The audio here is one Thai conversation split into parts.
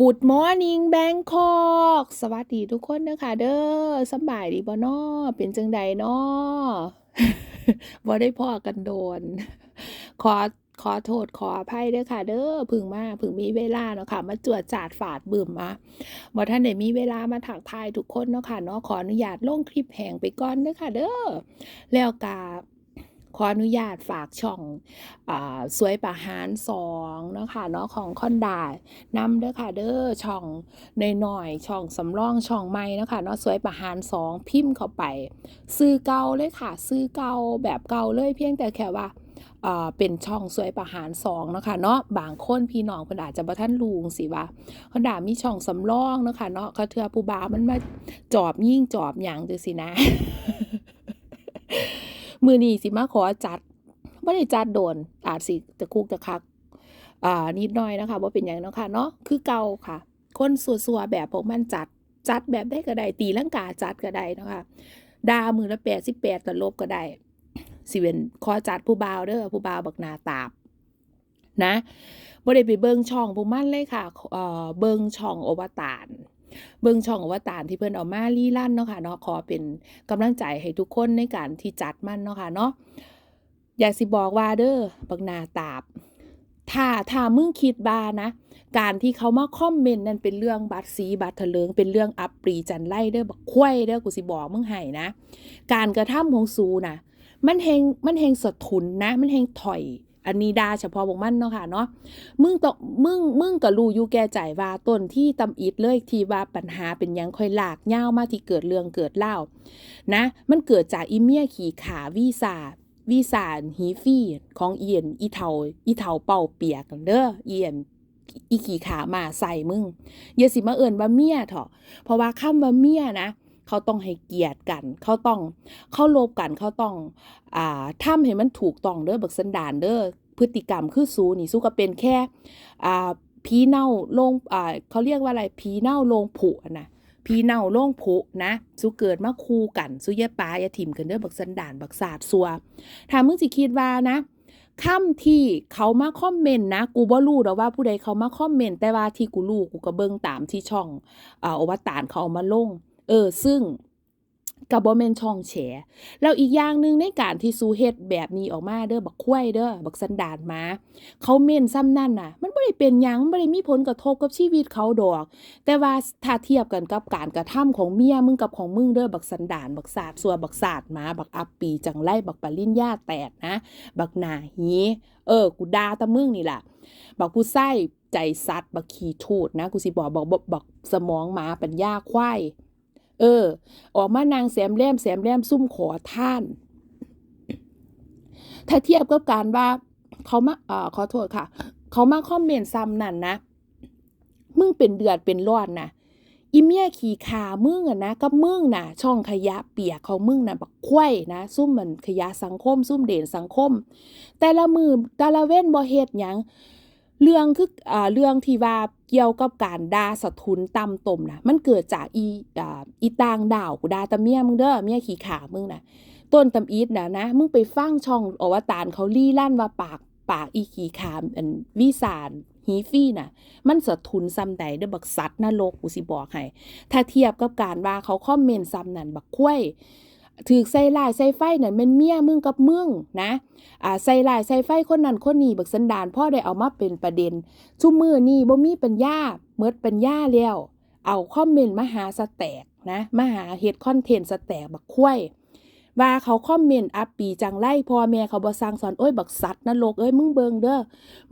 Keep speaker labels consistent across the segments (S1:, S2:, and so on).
S1: Good morning Bangkok สวัสดีทุกคนนะคะเด้อสบายดีบ่นอเป็นจังใดนอบ่ได้พ้อกันโดน ขอขอโทษขออภัยเด้อค่ะ เด้อพึ่งมาพึ่งมีเวลาเนาะค่ะ มาจวดจาดฝาดบึมมาบ่ทันได้มีเวลามาถักทายทุกคนเนาะค่ะเนาะขออนุญาตลงคลิปแห้งไปก่อนเด้อค่ะ เด้อแล้วก็ ขออนุญาตฝากช่องอสวยประหารสองเนาะค่ะเนาะของคอนดานำเด้อค่ะเด้อช่องน้อยๆช่องสำรองช่องใหม่เนาะค่ะเนาะสวยประหารสองพิมพ์เข้าไป ซื้อเก่าเลยค่ะ ซื้อเก่าแบบเก่าเลยเพียงแต่แค่ว่าเป็นช่องสวยประหารสองนะคะเนาะบางคนพี่น้องเพิ่นอาจจะบ่ทันรู้จังซี่ว่าเพิ่ามีช่องสำรองนะคะเนาะเขาเทือผู้บ่ามันมาจอบยิ่งจอบหยังจังซี่นะ มือนี้สิมาขอจัดบ่ได้จัดโดน อาจสิตะคุกตะคัก อ่า นิดหน่อยนะคะบ่าเป็นยังเนาะค่ะเนาะคือเก่าค่ะ คนสัวๆแบบพวกมันจัดจัดแบบได้ก็ได้ตีลังกาจัดก็ได้นะคะดามือละแปดสิบแปดตลบก็ได้สิเป็นขอจัดผู้บ่าวเด้อผู้บ่าวบักนาตาบนะบ่ได้ไปเบิ่งช่องพวกมันเลยค่ะเอ่อเบิ่งช่องอวตาร เบิ่งช่องอวตารที่เพิ่นเอามารีลั่นเนาะค่ะเนาะขอเป็นกำลังใจให้ทุกคนในการที่จัดมันเนาะค่ะเนาะอยากสิบอกว่าเด้อบักนาตาบถ้าถ้ามึงคิดว่านะ การที่เขามาคอมเมนต์นั่นเป็นเรื่องบัตรสีบัตรเถลิง เป็นเรื่องอับปรีจันไล่เด้อบักควยเด้อกูสิบอกมึงให้นะ การกระทำของซูนะมันเฮงมันเฮงสะทุนนะ มันเฮงถอย อันนี้ดาเฉพาะของมันเนาะค่ะเนาะมึงตองมึงมึงก็รู้อยู่แก่ใจว่าต้นที่ตำอิดเลยที่ว่าปัญหาเป็นยังค่อยหลากยามาที่เกิดเรื่องเกิดเล่านะ มันเกิดจากอีเมียขี่ขาวีซาวีซาฮีฟี่ของเอียนอีเทาอีเทาเป่าเปียกเด้อเอียนอีขี่ขามาใส่มึงอย่าสิมาเอิ่นว่าเมียเถอะเพราะว่าคำว่าเมียนะเขาต้องให้เกียรติกัน เขาต้อง เขาโลบกัน เขาต้อง อ่าทำให้มันถูกต้องเด้อบักสันดานเด้อ พฤติกรรมคือสูนี่สู้ก็เป็นแค่อ่าผีเน่าลงอ่าเขาเรียกว่าอะไรผีเน่าลงผุนะผีเน่าลงผุนะสูเกิดมาคู่กันสู้อยาปายาถิ่มกันเด้อบักสันดานบักศาสตร์ซัวถ้ามึงสิคิดว่านะคำที่เขามาคอมเมนต์นะ กูบ่รู้ดอกว่าผู้ใดเขามาคอมเมนต์แต่ว่าที่กูรู้กูก็เบิ่งตามที่ช่องอ่าอวตารเขาเอามาลง เออซึ่ง กับบ่แม่นช่องแฉแล้วอีกอย่างหนึ่งในการที่ซูเฮ็ดแบบนี้ออกมาเด้อบักควายเด้อบักสันดานมาเขาเม่นซ้ำนั่นน่ะ มันบ่ได้เป็นหยังบ่ได้มีผลกระทบกับชีวิตเขาดอก แต่ว่าถ้าเทียบกันกับการกระทำของเมียมึงกับของมึงเด้อบักสันดาน บักศาสตร์สัวบักศาสตร์มาบักอัปปีจังไรบักปริญญาแตกนะ บักหนาหีเออกูด่าตะมึงนี่ล่ะบักผู้ไส้ใจสัตว์บักขี้ทูดนะกูสิบอกบอกบอกสมองหมาปัญญาควาย เออ ออกมานางแสมแลมแสมแลมซุ่มขอท่าน ถ้าเทียบกับการว่าเขามาเอ่อขอโทษค่ะ เขามาคอมเมนต์ซ้ำนั่นนะ มึงเป็นเดือดเป็นร้อนนะอีเมียขี่ขามึงอะนะกับมึงนะช่องขยะเปียกของมึงนะบักควยนะ ซุ่มเหมือนขยะสังคม ซุ่มเด่นสังคม แต่ละมือแต่ละเว้นบ่เฮ็ดหยัง เรื่องคืออ่าเรื่องที่ว่าเกี่ยวกับการด่าสะทุนต่ำตมนะมันเกิดจากอีอ่าอีต่างดาวกูด่าตะเมียมึงเด้อเมียขี่ขามึงน่ะต้นตำอีทนะนะมึงไปฟังช่องอวตารเขาลี่ลั่นว่าปากปากอีขี่ขามอันวิสารฮีฟี่น่ะ มันสะทุนซ้ำใดเด้อบักสัตว์นรกกูสิบอกให้ถ้าเทียบกับการว่าเขาคอมเมนต์ซ้ำนั่นบักคุ้ย ถือใส่ลายใส่ไฟนั่นแม่นเมียมึงกับมึงนะอ่าใส่ลายใส่ไฟคนนั้นคนนี้บักสันดานพ่อได้เอามาเป็นประเด็นชุ่มมือนี่บ่มีปัญญาเมิดปัญญาแล้วเอาคอมเมนต์มาหาสแตกนะมาหาเฮ็ดคอนเทนต์สแตกบักคุ้ยว่าเขาคอมเมนต์อัปปีจังไล่พ่อแม่เขาบ่สั่งสอนโอ้ยบักสัตว์นรกเอ้ยมึงเบิงเด้อ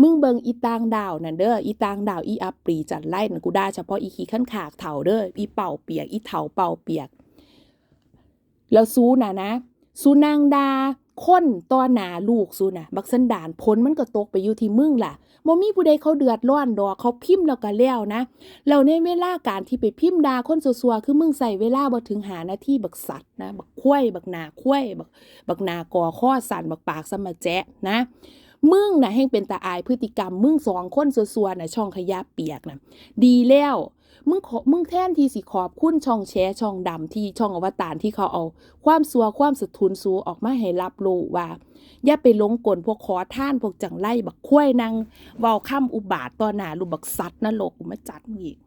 S1: มึงเบิงอีตางดาวนั่นเด้ออีตางดาวอีอัปปีจันไล่นั่นกูได่าเฉพาะอีขี้ขั้นขากเถ่าเด้ออีเป่าเปียกอีเถ่าเป่าเปียก แล้วซูน่ะนะซูนางดาคนต่อหนาลูกซูน่ะ บักสันดานผลมันก็ตกไปอยู่ที่มึงล่ะมมีผู้ใดเขาเดือดร้อนดอกเขาพิมพ์แล้วก็แล้วนะเราในเวลาการที่ไปพิมพ์ดาคนซัวๆคือมึงใส่เวลาบ่ถึงหานาที่บักสัตว์นะบักคุ้ยบักหนาคุ้ยบักบักหนากอข้อสันบักปากสมมาแจะนะ มึงนะแห่งเป็นตาอายพฤติกรรม มึงสองคนซัวๆนะช่องขยะเปียกนะดีแล้วมึงขอมึงแท่นที่สิขอบคุณช่องแชร์ช่องดำที่ช่องอวตารที่เขาเอา ความซัวความสะทุนซูออกมาให้รับรู้ว่า อย่าไปลงกลพวกขอท่านพวกจังไล่บักคุ้ยนางเว้าคำอุบาทต่อหน้าลูกบักสัตว์นรกมาจัดมึงอีก